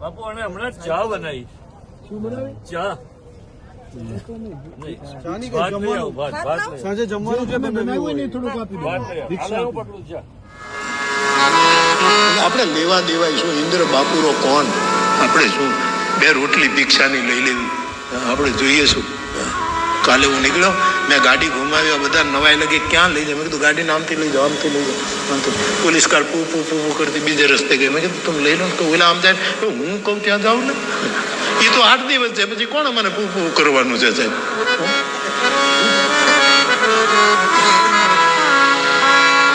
બાપુ અને હમણાં ચા બનાવી. શું બનાવી? ચા. સાંજે જમવાનું છે આપણે લેવા દેવાય શું ઇન્દ્ર બાપુરો કોણ? આપણે શું બે રોટલી ભિક્ષાની લઈ લેવી આપણે જોઈએ શું? કાલે હું નીકળ્યો મેં ગાડી ઘુમાવ્યા બધા નવાઈ લગી, ક્યાં લઈ જાય? મેં કીધું, ગાડી આમથી લઈ જાઓ, આમથી લઈ જાઓ. આમથી પોલીસ કાર પૂ પૂ પૂ પૂ કરતી, બીજે રસ્તે ગઈ. મેં કીધું તમે લઈ લો તો ઓલા આમ જાય. તો હું કહું, ત્યાં જાઉં ને? એ તો આઠ દિવસ છે, પછી કોણ મને પૂ પૂ કરવાનું છે, સાહેબ?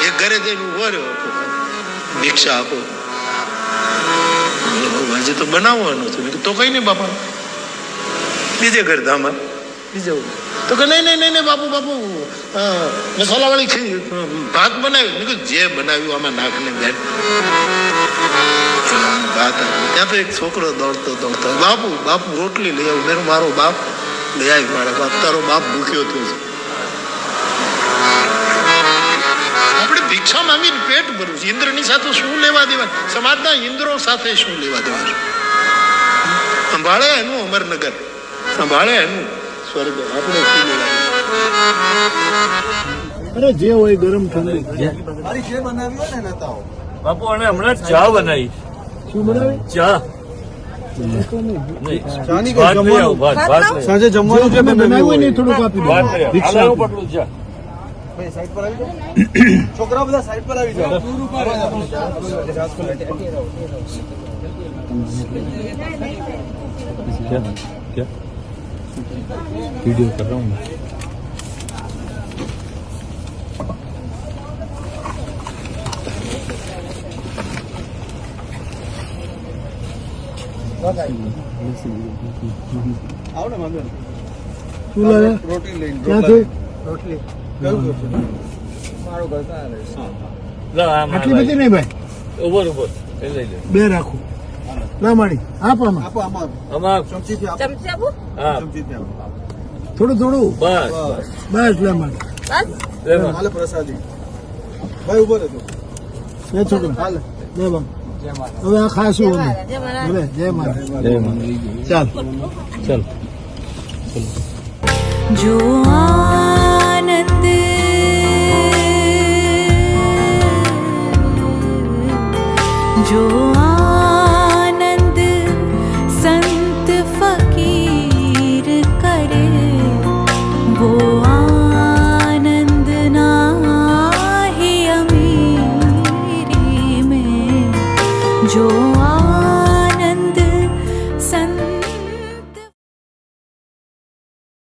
એક ઘરે જઈને ઊભો રહ્યો ભિક્ષા આપો. હજી તો બનાવવાનું છે. તો કઈ નહીં બાપા. બીજે ઘર ધામા બીજે તો કે નહીં નહીં નહીં નહીં, બાપુ બાપુ મસાલાવાળી છે. ભાત બનાવ્યું મેં કહ્યું જે બનાવ્યું આમાં નાખને બેન. ભાત. ત્યાં તો એક છોકરો દોડતો દોડતો. બાપુ બાપુ, રોટલી લઈ આવું. મેં મારો બાપ લઈ આવી મારા બાપ. તારો બાપ ભૂખ્યો થયો છે. આપણે ભિક્ષા માંગીને પેટ ભરવું છે. ઇન્દ્રની સાથે શું લેવા દેવા? સમાજના ઇન્દ્રો સાથે શું લેવા દેવા સંભાળે એનું અમરનગર. સંભાળે એનું. સ્વર્ગ. આપણે? અરે જે હોય ગરમ ઠંડુ મારી જે બનાવી હોય ને નેતાઓ. બાપુ અને હમણાં ચા બનાવી. શું બનાવી? ચા. સાંજે જમવાનું છે થોડુંક આપી દો. પટલું જાઓ. છોકરા બધા સાઈડ પર આવી જાઓ. वीडियो कर रहा हूँ मैं આવો ને વાંધો નહીં. શું લાવે રોટલી લઈને ક્યાંથી રોટલી કયું રોટલી લા, આમ, આટલી બધી નહીં ભાઈ ઉભો ઉભો એ લઈ લે બે રાખો પ્રમાણે આપો આમાં. થોડું થોડું. બસ બસ. લેમણ બસ લેમણ હાલે હવે આ ખાશું હવે જય મારા ચાલ. ચાલ. જો